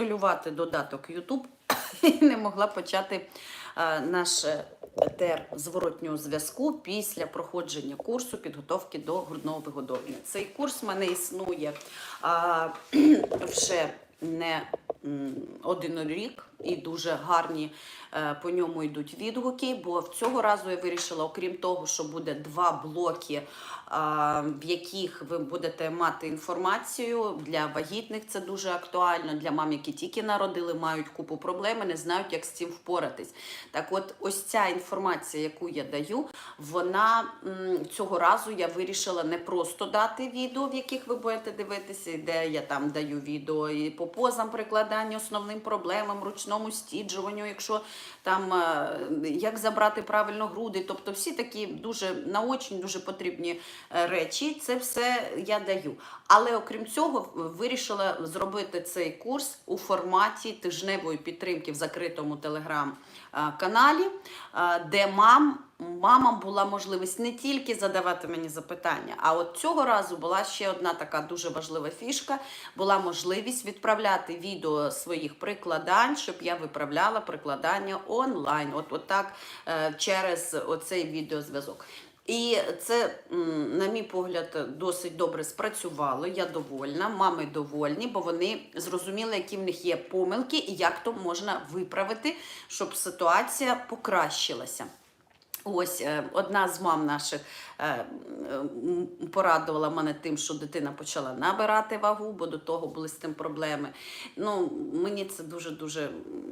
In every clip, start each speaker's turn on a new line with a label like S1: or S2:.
S1: інсталювати додаток YouTube і не могла почати е, наш ТР зворотнього зв'язку після проходження курсу підготовки до грудного вигодовлення. Цей курс в мене існує вже не один рік, і дуже гарні е, по ньому йдуть відгуки. Бо в цього разу я вирішила, окрім того, що буде два блоки, в яких ви будете мати інформацію для вагітних, це дуже актуально. Для мам, які тільки народили, мають купу проблем, не знають, як з цим впоратись. Так, от ось ця інформація, яку я даю, вона цього разу я вирішила не просто дати відео, в яких ви будете дивитися, де я там даю відео і по позам прикладання основним проблемам, ручному стіджуванню, якщо там е, як забрати правильно груди, тобто всі такі дуже наочні, дуже потрібні е, речі. Це все я даю. Але окрім цього, вирішила зробити цей курс у форматі тижневої підтримки в закритому телеграм-каналі, е, де мам. Мамам була можливість не тільки задавати мені запитання, а от цього разу була ще одна така дуже важлива фішка. Була можливість відправляти відео своїх прикладань, щоб я виправляла прикладання онлайн. От, от так е, через оцей відеозв'язок. І це, на мій погляд, досить добре спрацювало. Я довольна, мами довольні, бо вони зрозуміли, які в них є помилки і як то можна виправити, щоб ситуація покращилася. Ось е, одна з мам наших е, порадувала мене тим, що дитина почала набирати вагу, бо до того були з тим проблеми. Ну, мені це дуже дуже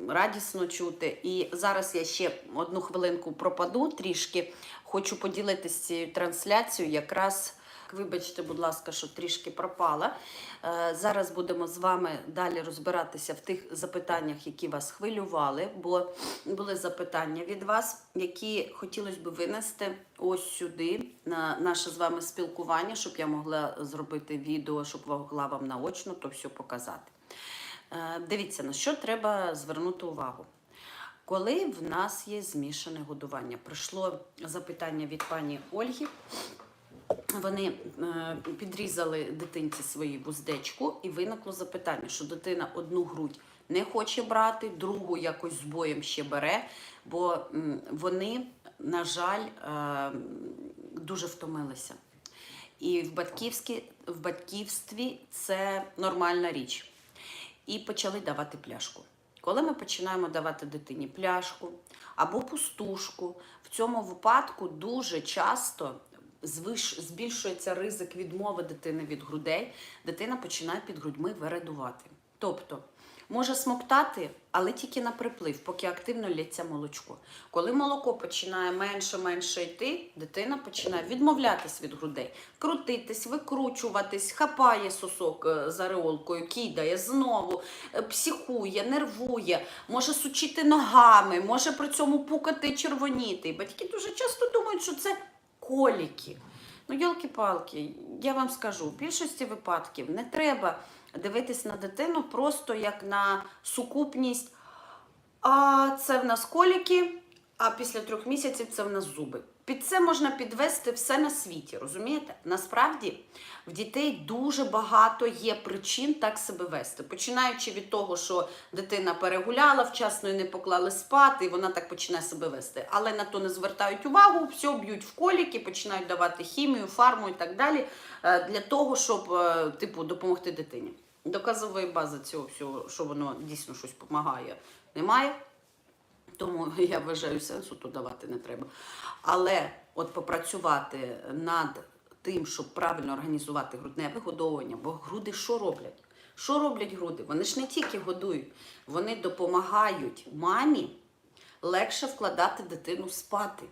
S1: радісно чути. І зараз я ще одну хвилинку пропаду трішки. Хочу поділитися цією трансляцією якраз. Вибачте, будь ласка, що трішки пропала. Е, Зараз будемо з вами далі розбиратися в тих запитаннях, які вас хвилювали, бо були запитання від вас, які хотілося б винести ось сюди на наше з вами спілкування, щоб я могла зробити відео, щоб могла вам наочно то все показати. Е, Дивіться, на що треба звернути увагу. Коли в нас є змішане годування, прийшло запитання від пані Ольги. Вони е, підрізали дитинці свою вуздечку, і виникло запитання, що дитина одну грудь не хоче брати, другу якось з боєм ще бере, бо вони, на жаль, е, дуже втомилися. І в, батьківські, в батьківстві це нормальна річ. І почали давати пляшку. Коли ми починаємо давати дитині пляшку або пустушку, в цьому випадку дуже часто звиш- збільшується ризик відмови дитини від грудей, дитина починає під грудьми вередувати. Тобто може смоктати, але тільки на приплив, поки активно лється молочко. Коли молоко починає менше-менше йти, дитина починає відмовлятись від грудей, крутитись, викручуватись, хапає сосок е, за реолкою, кидає знову, е, психує, нервує, може сучити ногами, може при цьому пукати, червоніти. Батьки дуже часто думають, що це коліки. Ну, йолки-палки, я вам скажу, в більшості випадків не треба дивитись на дитину просто як на сукупність. А це в нас коліки, а після трьох місяців це в нас зуби. Під це можна підвести все на світі, розумієте? Насправді в дітей дуже багато є причин так себе вести. Починаючи від того, що дитина перегуляла, вчасно її не поклали спати, і вона так починає себе вести. Але на то не звертають увагу, все б'ють в коліки, починають давати хімію, фарму і так далі, е, для того, щоб е, типу, допомогти дитині. Доказової бази цього всього, що воно дійсно щось допомагає, немає. Тому я вважаю, сенсу то давати не треба. Але от попрацювати над тим, щоб правильно організувати грудне вигодовування, бо груди що роблять? Що роблять груди? Вони ж не тільки годують, вони допомагають мамі легше вкладати дитину спати.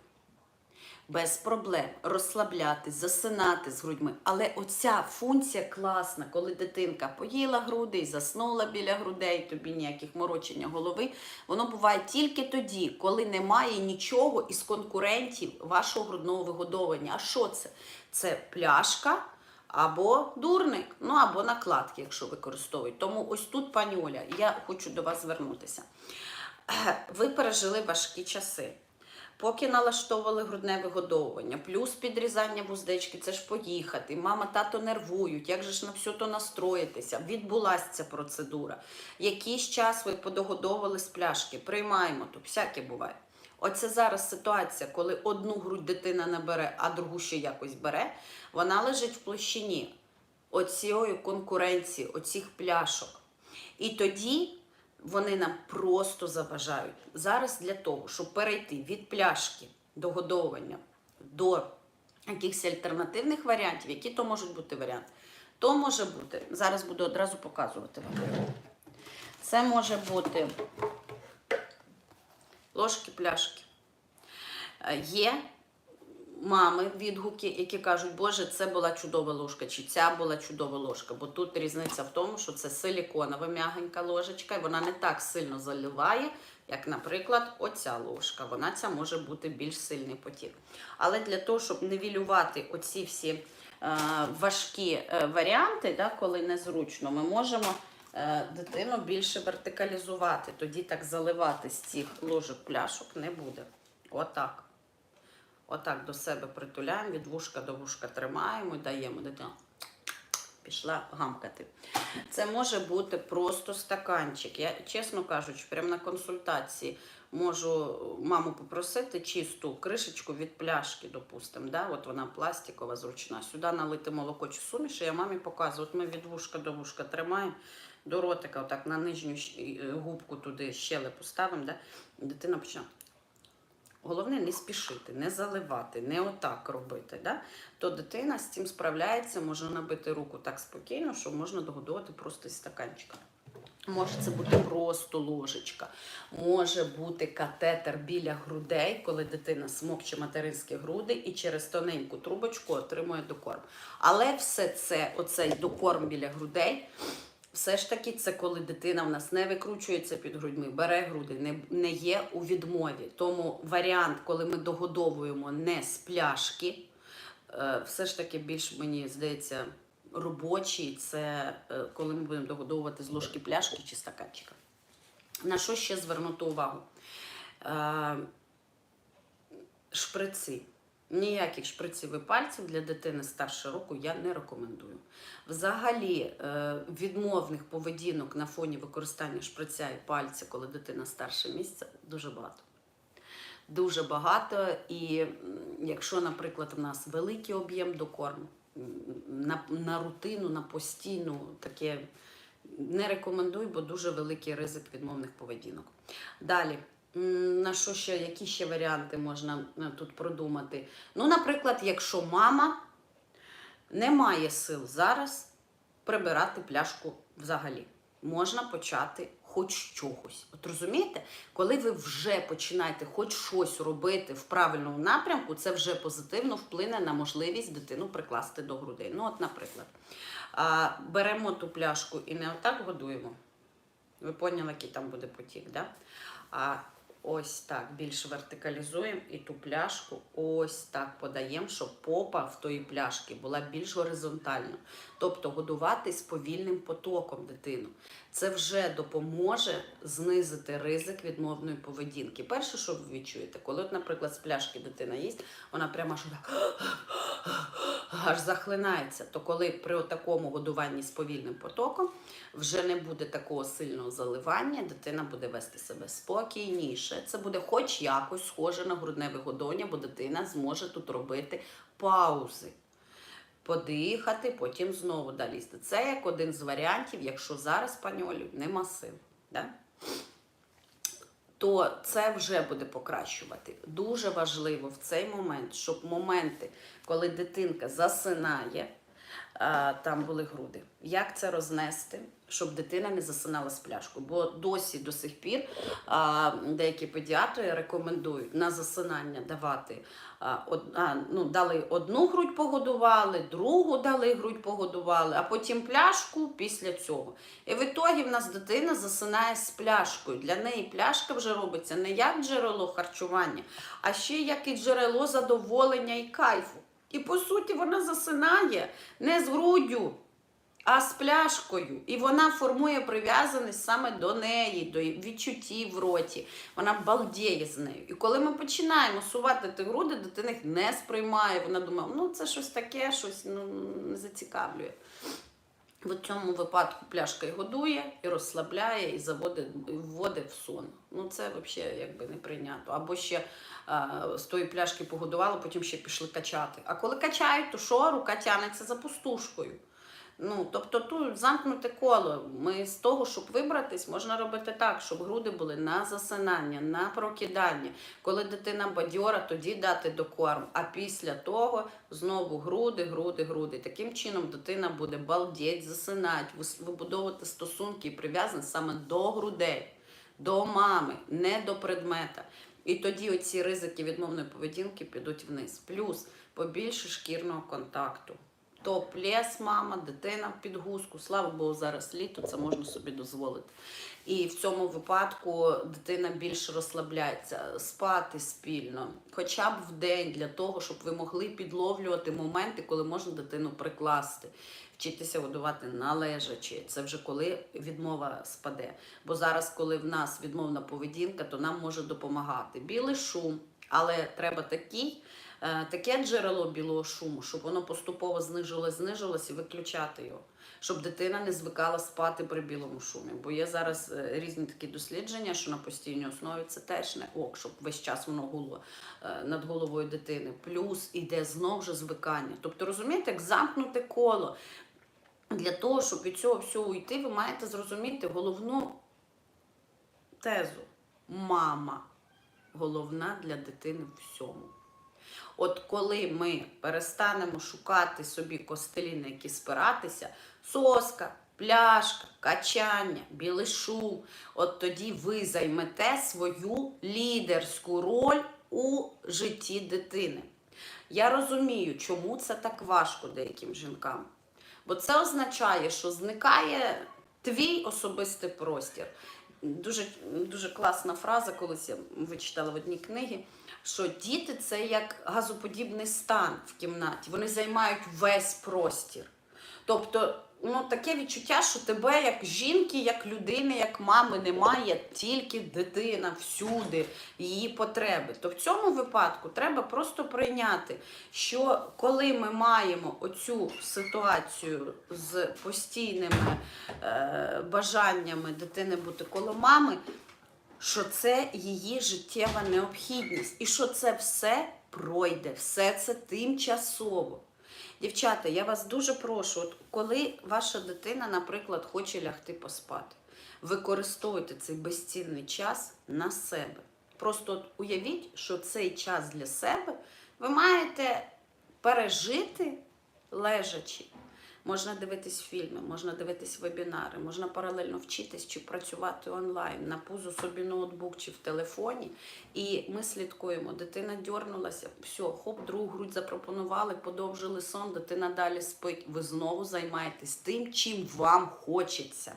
S1: Без проблем розслаблятись, засинати з грудьми. Але оця функція класна, коли дитинка поїла груди заснула біля грудей, тобі ніяких морочення голови. Воно буває тільки тоді, коли немає нічого із конкурентів вашого грудного вигодовування. А що це? Це пляшка або дурник, ну або накладки, якщо використовують. Тому ось тут, пані Оля, я хочу до вас звернутися. Ви пережили важкі часи. Поки налаштовували грудне вигодовування, плюс підрізання вуздечки, це ж поїхати. Мама, тато нервують, як же ж на все то настроїтися? Відбулася ця процедура. Якийсь час ви подогодовували з пляшки, приймаємо то, всяке буває. Оце зараз ситуація, коли одну грудь дитина не бере, а другу ще якось бере, вона лежить в площині оцієї конкуренції, оцих пляшок. І тоді вони нам просто заважають. Зараз для того, щоб перейти від пляшки до годовування до якихось альтернативних варіантів, які то можуть бути варіанти, то може бути, зараз буду одразу показувати вам. Це може бути ложки, пляшки. Е, Є мами відгуки, які кажуть, Боже, це була чудова ложка, чи ця була чудова ложка. Бо тут різниця в тому, що це силіконова м'ягенька ложечка, і вона не так сильно заливає, як, наприклад, оця ложка. Вона ця може бути більш сильний потік. Але для того, щоб нивелювати оці всі е, важкі е, варіанти, да, коли незручно, ми можемо е, дитину більше вертикалізувати. Тоді так заливати з цих ложок пляшок не буде. Отак. Отак до себе притуляємо, від вушка до вушка тримаємо і даємо дитину. Пішла гамкати. Це може бути просто стаканчик. Я, чесно кажучи, прямо на консультації можу маму попросити чисту кришечку від пляшки, допустимо. Да? От вона пластикова, зручна. Сюди налити молоко чи суміш, і я мамі показую. От ми від вушка до вушка тримаємо, до ротика, отак на нижню губку туди щелепу ставимо. Да? Дитина почне. Головне не спішити, не заливати, не отак робити. Да? То дитина з цим справляється, може набити руку так спокійно, що можна догодувати просто із стаканчика. Може це бути просто ложечка, може бути катетер біля грудей, коли дитина смокче материнські груди і через тоненьку трубочку отримує докорм. Але все це, оцей докорм біля грудей, все ж таки, це коли дитина в нас не викручується під грудьми, бере груди, не, не є у відмові. Тому варіант, коли ми догодовуємо не з пляшки, е, все ж таки більш мені здається робочий, це е, коли ми будемо догодовувати з ложки пляшки чи стаканчика. На що ще звернути увагу? Е, Шприци. Ніяких шприців і пальців для дитини старше року я не рекомендую. Взагалі, е, відмовних поведінок на фоні використання шприця і пальця, коли дитина старше місяця, дуже багато. Дуже багато. І якщо, наприклад, в нас великий об'єм докорму, на, на рутину, на постійну таке не рекомендую, бо дуже великий ризик відмовних поведінок. Далі. На що ще, які ще варіанти можна е, тут продумати? Ну, наприклад, якщо мама не має сил зараз прибирати пляшку взагалі, можна почати хоч чогось. От розумієте, коли ви вже починаєте хоч щось робити в правильному напрямку, це вже позитивно вплине на можливість дитину прикласти до грудей. Ну, от, наприклад, беремо ту пляшку і не отак годуємо. Ви поняли, який там буде потік, да? А ось так більш вертикалізуємо і ту пляшку ось так подаємо, щоб попа в тої пляшки була більш горизонтальна. Тобто годувати з повільним потоком дитину. Це вже допоможе знизити ризик відмовної поведінки. Перше, що ви відчуєте, коли, от, наприклад, з пляшки дитина їсть, вона прямо що так аж захлинається, то коли при такому годуванні з повільним потоком вже не буде такого сильного заливання, дитина буде вести себе спокійніше. Це буде хоч якось схоже на грудне вигодовування, бо дитина зможе тут робити паузи. Подихати, потім знову долізти. Це як один з варіантів, якщо зараз пані Олю нема сил. Да? то це вже буде покращувати. Дуже важливо в цей момент, щоб моменти, коли дитинка засинає, там були груди. Як це рознести, щоб дитина не засинала з пляшкою? Бо досі до сих пір а, деякі педіатри рекомендують на засинання давати. А, од, а, ну, дали одну грудь погодували, другу дали грудь погодували, а потім пляшку після цього. І в ітогі в нас дитина засинає з пляшкою. Для неї пляшка вже робиться не як джерело харчування, а ще як і джерело задоволення і кайфу. І по суті вона засинає не з груддю, а з пляшкою. І вона формує прив'язаність саме до неї, до відчуттів в роті. Вона балдіє з нею. І коли ми починаємо сувати ті груди, дитина їх не сприймає. Вона думає, ну це щось таке, щось ну, не зацікавлює. В цьому випадку пляшка і годує, і розслабляє, і заводить, і вводить в сон. Ну це взагалі якби не прийнято. Або ще а, з тої пляшки погодували, потім ще пішли качати. А коли качають, то що рука тягнеться за пустушкою. Ну, тобто тут замкнуте коло. Ми з того, щоб вибратись, можна робити так, щоб груди були на засинання, на прокидання. Коли дитина бадьора, тоді дати докорм. А після того знову груди, груди, груди. Таким чином дитина буде балдеть, засинати, вибудовувати стосунки і прив'язаність саме до грудей, до мами, не до предмета. І тоді оці ризики відмовної поведінки підуть вниз. Плюс побільше шкірного контакту. Топ-лес, мама, дитина в підгузку. Слава Богу, зараз літо, це можна собі дозволити. І в цьому випадку дитина більше розслабляється, спати спільно, хоча б в день, для того, щоб ви могли підловлювати моменти, коли можна дитину прикласти, вчитися годувати належачи. Це вже коли відмова спаде. Бо зараз, коли в нас відмовна поведінка, то нам може допомагати білий шум, але треба такий. Е, Таке джерело білого шуму, щоб воно поступово знижувалось, знижувалось і виключати його, щоб дитина не звикала спати при білому шумі. Бо є зараз е, різні такі дослідження, що на постійній основі це теж не ок, щоб весь час воно гуло е, над головою дитини. Плюс іде знов же звикання. Тобто, розумієте, як замкнуте коло. Для того, щоб від цього всього йти, ви маєте зрозуміти головну тезу. Мама головна для дитини всьому. От коли ми перестанемо шукати собі костелі, на які спиратися, соска, пляшка, качання, білий шум, от тоді ви займете свою лідерську роль у житті дитини. Я розумію, чому це так важко деяким жінкам. Бо це означає, що зникає твій особистий простір. Дуже, дуже класна фраза, колись я вичитала в одній книгі, що діти це як газоподібний стан в кімнаті. Вони займають весь простір. Тобто, ну таке відчуття, що тебе як жінки, як людини, як мами немає, тільки дитина всюди, її потреби. То в цьому випадку треба просто прийняти, що коли ми маємо оцю ситуацію з постійними е, бажаннями дитини бути коло мами, що це її життєва необхідність, і що це все пройде, все це тимчасово. Дівчата, я вас дуже прошу, от коли ваша дитина, наприклад, хоче лягти поспати, використовуйте цей безцінний час на себе. Просто от уявіть, що цей час для себе ви маєте пережити лежачи. Можна дивитись фільми, можна дивитись вебінари, можна паралельно вчитись чи працювати онлайн, на пузо собі ноутбук чи в телефоні. І ми слідкуємо. Дитина дьорнулася, все, хоп, другу грудь запропонували, подовжили сон, дитина далі спить. Ви знову займаєтесь тим, чим вам хочеться.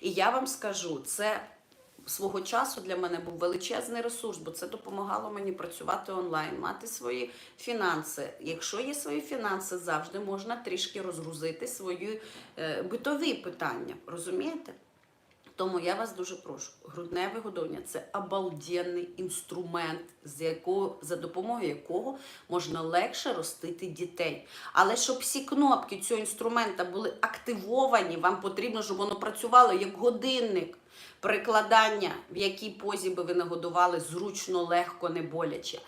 S1: І я вам скажу, це свого часу для мене був величезний ресурс, бо це допомагало мені працювати онлайн, мати свої фінанси. Якщо є свої фінанси, завжди можна трішки розгрузити свої е, битові питання. Розумієте? Тому я вас дуже прошу. Грудне вигодовування це обалденний інструмент, з якого, за допомогою якого можна легше ростити дітей. Але щоб всі кнопки цього інструмента були активовані, вам потрібно, щоб воно працювало як годинник. Прикладання, в якій позі би ви нагодували зручно, легко, не боляче.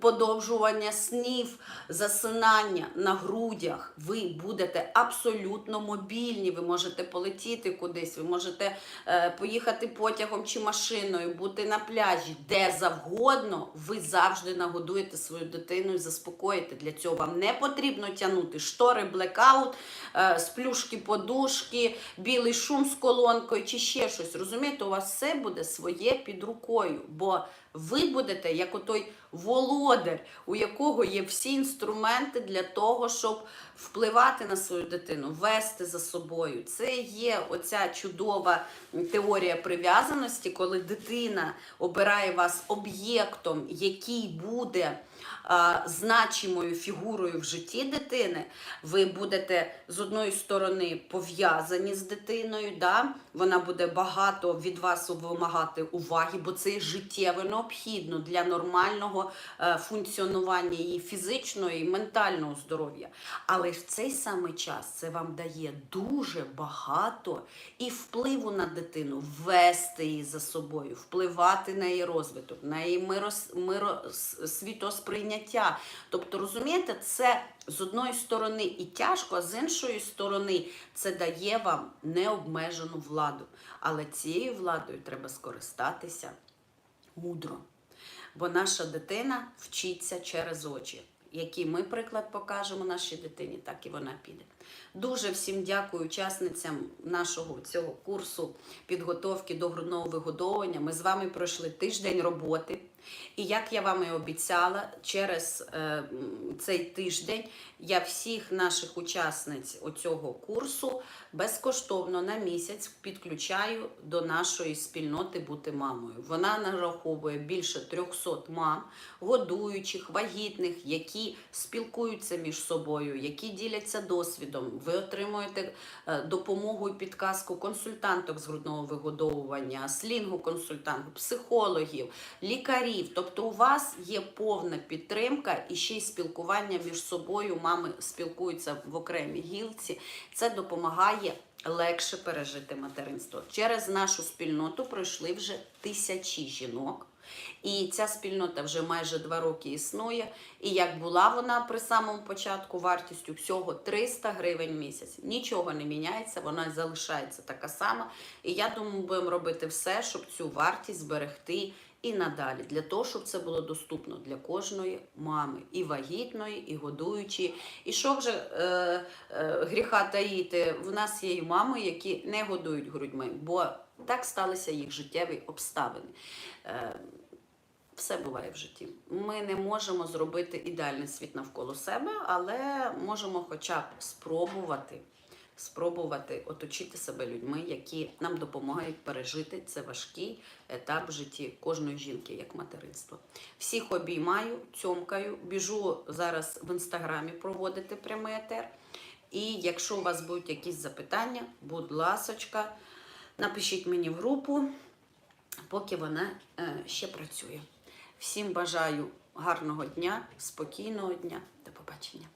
S1: Подовжування снів, засинання на грудях. Ви будете абсолютно мобільні. Ви можете полетіти кудись, ви можете е, поїхати потягом чи машиною, бути на пляжі, де завгодно. Ви завжди нагодуєте свою дитину і заспокоїте. Для цього вам не потрібно тягнути штори, блекаут, е, сплюшки, подушки, білий шум з колонкою чи ще щось. Розумієте, у вас все буде своє під рукою, бо Ви будете як отой володар, у якого є всі інструменти для того, щоб впливати на свою дитину, вести за собою. Це є оця чудова теорія прив'язаності, коли дитина обирає вас об'єктом, який буде а, значимою фігурою в житті дитини. Ви будете з одної сторони пов'язані з дитиною, да? вона буде багато від вас вимагати уваги, бо це життєво необхідно для нормального е, функціонування її фізичного і ментального здоров'я. Але в цей самий час це вам дає дуже багато і впливу на дитину, вести її за собою, впливати на її розвиток, на її мирос, мирос, світосприйняття. Тобто, розумієте, це з одної сторони і тяжко, а з іншої сторони це дає вам необмежену владу. Але цією владою треба скористатися мудро. Бо наша дитина вчиться через очі. Який ми приклад покажемо нашій дитині, так і вона піде. Дуже всім дякую учасницям нашого цього курсу підготовки до грудного вигодовування. Ми з вами пройшли тиждень роботи. І як я вам і обіцяла, через е, цей тиждень я всіх наших учасниць оцього курсу безкоштовно на місяць підключаю до нашої спільноти бути мамою. Вона нараховує більше 300 мам, годуючих, вагітних, які спілкуються між собою, які діляться досвідом. Ви отримуєте е, допомогу і підказку консультанток з грудного вигодовування, слінгу консультантів, психологів, лікарів. Тобто у вас є повна підтримка і ще й спілкування між собою. Мами спілкуються в окремій гілці. Це допомагає легше пережити материнство. Через нашу спільноту пройшли вже тисячі жінок. І ця спільнота вже майже два роки існує. І як була вона при самому початку вартістю всього 300 гривень в місяць. Нічого не міняється, вона залишається така сама. І я думаю, будемо робити все, щоб цю вартість зберегти і надалі, для того, щоб це було доступно для кожної мами, і вагітної, і годуючої. І що вже е, е, гріха таїти, в нас є і мами, які не годують грудьми, бо так сталися їх життєві обставини. Е, все буває в житті. Ми не можемо зробити ідеальний світ навколо себе, але можемо хоча б спробувати, спробувати оточити себе людьми, які нам допомагають пережити цей важкий етап в житті кожної жінки, як материнство. Всіх обіймаю, цьомкаю, біжу зараз в інстаграмі проводити прямий етер. І якщо у вас будуть якісь запитання, будь ласочка, напишіть мені в групу, поки вона е, ще працює. Всім бажаю гарного дня, спокійного дня. До побачення.